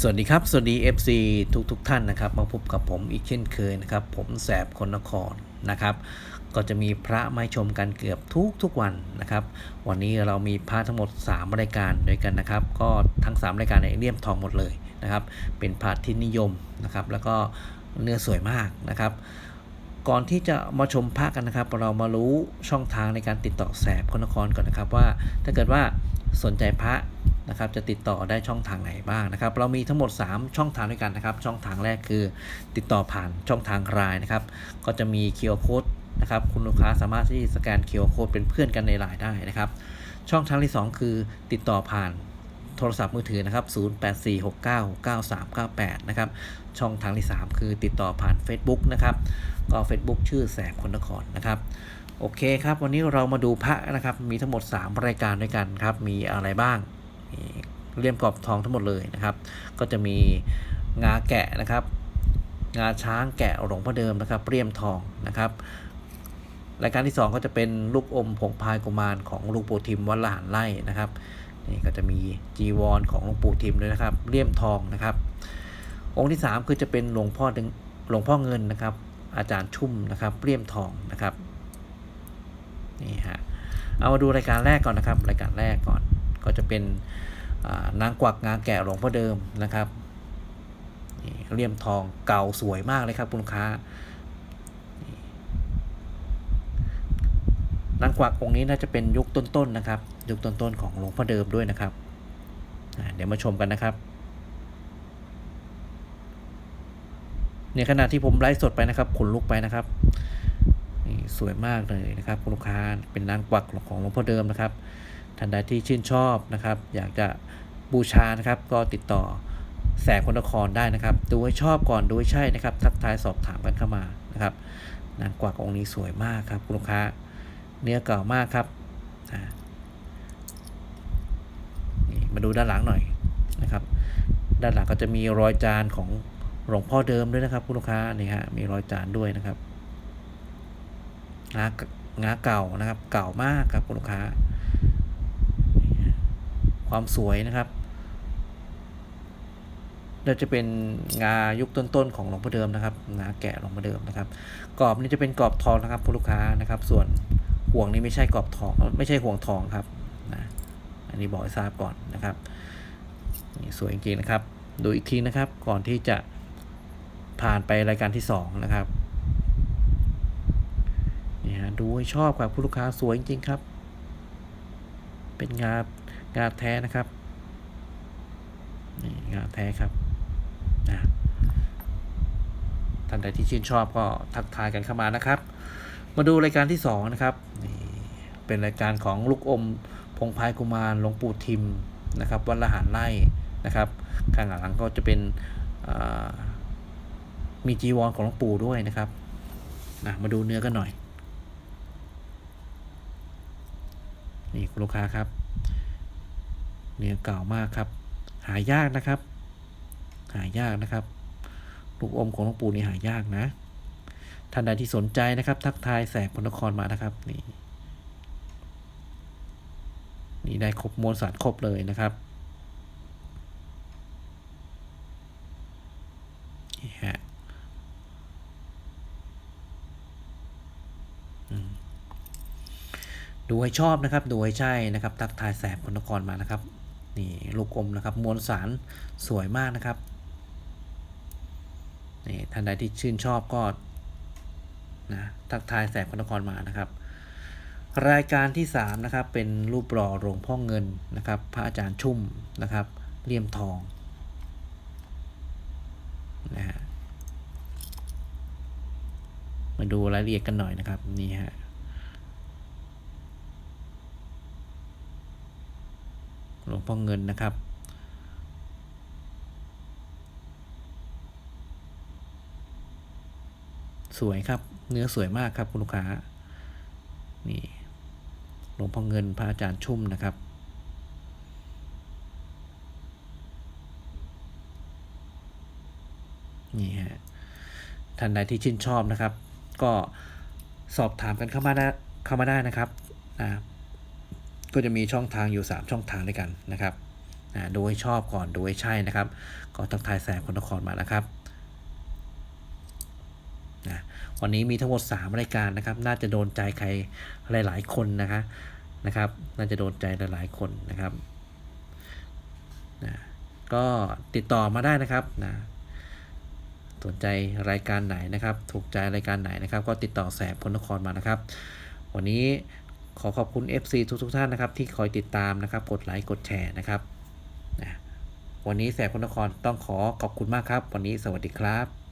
สวัสดีครับ สวัสดี FC ทุกทุกท่านนะครับ มาพบกับผมอีกเช่นเคยนะครับ ผมแสบคนนครนะครับ ก็จะมีพระมาชมกันเกือบทุกทุกวันนะครับ วันนี้เรามีพระทั้งหมด 3 รายการด้วยกันนะครับ ก็ทั้ง 3 รายการเนี่ยเลี่ยมทองหมดเลยนะครับ เป็นพระที่นิยมนะครับ แล้วก็เนื้อสวยมากนะครับ ก่อนที่จะมาชมพระกันนะครับ เรามารู้ช่องทางในการติดต่อแสบคนนครก่อนนะครับว่า ถ้าเกิดว่าสนใจพระ นะครับจะติดต่อได้ช่องทางไหนบ้างนะครับ เรามีทั้งหมด 3 ช่องทางด้วยกันนะครับ ช่องทางแรกคือติดต่อผ่านช่องทางรายนะครับ ก็จะมี QR Code นะครับคุณลูกค้าสามารถที่สแกน QR Code เป็นเพื่อนกันในไลน์ได้นะครับ ช่องทางที่ 2 คือติดต่อผ่านโทรศัพท์มือถือนะครับ 0846999398 นะครับ ช่องทางที่ 3 คือติดต่อผ่าน Facebook นะครับ ก็ Facebook ชื่อแสบคนนครนะครับ โอเคครับ วันนี้เรามาดูพระนะครับ มีทั้งหมด 3 รายการด้วยกันครับ มีอะไรบ้าง เลี่ยมกรอบทองทั้งหมดเลยนะครับ ก็จะมีงาแกะนะครับ งาช้างแกะหลวงพ่อเดิมนะครับเลี่ยมทองนะครับรายการที่ 2 ก็จะเป็นลูกอมผงพายกุมารของลูกปู่ทิมวัดละหารไร่นะครับนี่ก็จะมีจีวรของหลวงปู่ทิมด้วยนะครับเลี่ยมทองนะครับ องค์ที่ 3 คือจะเป็นหลวงพ่อดึงหลวงพ่อเงินนะครับ อาจารย์ชุ่มนะครับเลี่ยมทองนะครับนี่ฮะเอามาดูรายการแรกก่อนนะครับ รายการแรกก่อน ก็จะเป็นนางกวักงาแกะหลวงพ่อเดิมนะครับเลี่ยมทองเก่าสวยมากเลยครับคุณลูกค้านางกวักองค์นี้น่าจะเป็นยุคต้นๆนะครับ ยุคต้นๆของหลวงพ่อเดิมด้วยนะครับ เดี๋ยวมาชมกันนะครับในขณะที่ผมไลฟ์สดไปนะครับขนลุกไปนะครับนี่สวยมากเลยนะครับคุณลูกค้าเป็นนางกวักของหลวงพ่อเดิมนะครับ ท่านใดที่ชื่นชอบนะครับ อยากจะบูชานะครับ ก็ติดต่อแสงคนนครได้นะครับ ดูให้ชอบก่อนดูให้ใช่นะครับ ทักทายสอบถามกันเข้ามานะครับนางกวักองค์นี้สวยมากครับคุณลูกค้า เนื้อเก่ามากครับนี่มาดูด้านหลังหน่อยนะครับ ด้านหลังก็จะมีรอยจานของหลวงพ่อเดิมด้วยนะครับคุณลูกค้านี่ฮะมีรอยจานด้วยนะครับงางาเก่านะครับ เก่ามากครับคุณลูกค้า ความสวยนะครับเราจะเป็นงายุคต้นๆของหลวงพ่อเดิมนะครับงาแกะหลวงพ่อเดิมนะครับกรอบนี้จะเป็นกรอบทองนะครับคุณลูกค้านะครับ ส่วนห่วงนี้ไม่ใช่กรอบทองไม่ใช่ห่วงทองครับนะอันนี้บอกให้ทราบก่อนนะครับนี่สวยจริงๆนะครับ ดูอีกทีนะครับก่อนที่จะผ่านไปรายการที่ 2 นะครับนี่ฮะดูให้ชอบครับผู้ลูกค้าสวยจริงๆครับ เป็นงา งาแท้นะครับนี่งาแท้ครับนะท่านใดที่ชื่นชอบก็ทักทายกันเข้ามานะครับ มาดูรายการที่2นะครับนี่เป็นรายการของลูกอมพงพายกุมารหลวงปู่ทิมนะครับวัดละหารไร่นะครับ ข้างหลังก็จะเป็นมีจีวรของหลวงปู่ด้วยนะครับนะมาดูเนื้อกันหน่อย นี่คุณลูกค้าครับ เนื้อเก่ามากครับ หายากนะครับ หายากนะครับ ลูกอมของหลวงปู่นี่หายากนะ ท่านใดที่สนใจนะครับ ทักทายแสบพนครมานะครับนี่นี่ได้ครบมวลสารครบเลยนะครับนี่ฮะดูให้ชอบนะครับ ดูให้ใช่นะครับ ทักทายแสบพนครมานะครับ นี่ลูกอมนะครับมวลสารสวยมากนะครับนี่ท่านใดที่ชื่นชอบก็นะทักทายแสบพนครมานะครับ รายการที่3นะครับเป็นรูปหล่อหลวงพ่อเงินนะครับ พระอาจารย์ชุ่มนะครับเลี่ยมทองนะฮะมาดูรายละเอียดกันหน่อยนะครับนี่ฮะหลวง พ่อเงินนะครับ สวยครับ เนื้อสวยมากครับคุณลูกค้า นี่หลวงพ่อเงินพระอาจารย์ชุ่มนะครับนี่ฮะท่านใดที่ชื่นชอบนะครับ ก็สอบถามกันเข้ามาได้เข้ามาได้นะครับนะ ก็จะมีช่องทางอยู่ 3 ช่องทางด้วยกันนะครับนะดูให้ชอบก่อนดูให้ใช่นะครับ ก็ทักทายแสบคนนครมานะครับนะวันนี้มีทั้งหมด 3 รายการนะครับ น่าจะโดนใจใครหลาย ๆ คนนะคะนะครับ น่าจะโดนใจหลาย ๆ คนนะครับนะก็ติดต่อมาได้นะครับนะสนใจรายการไหนนะครับ ถูกใจรายการไหนนะครับ ก็ติดต่อแสบคนนครมานะครับ วันนี้ ขอขอบคุณ FC ทุกทุกๆท่านนะครับ ที่คอยติดตามนะครับ กดไลค์กดแชร์นะครับวันนี้แสบคนนครต้องขอขอบคุณมากครับ วันนี้สวัสดีครับ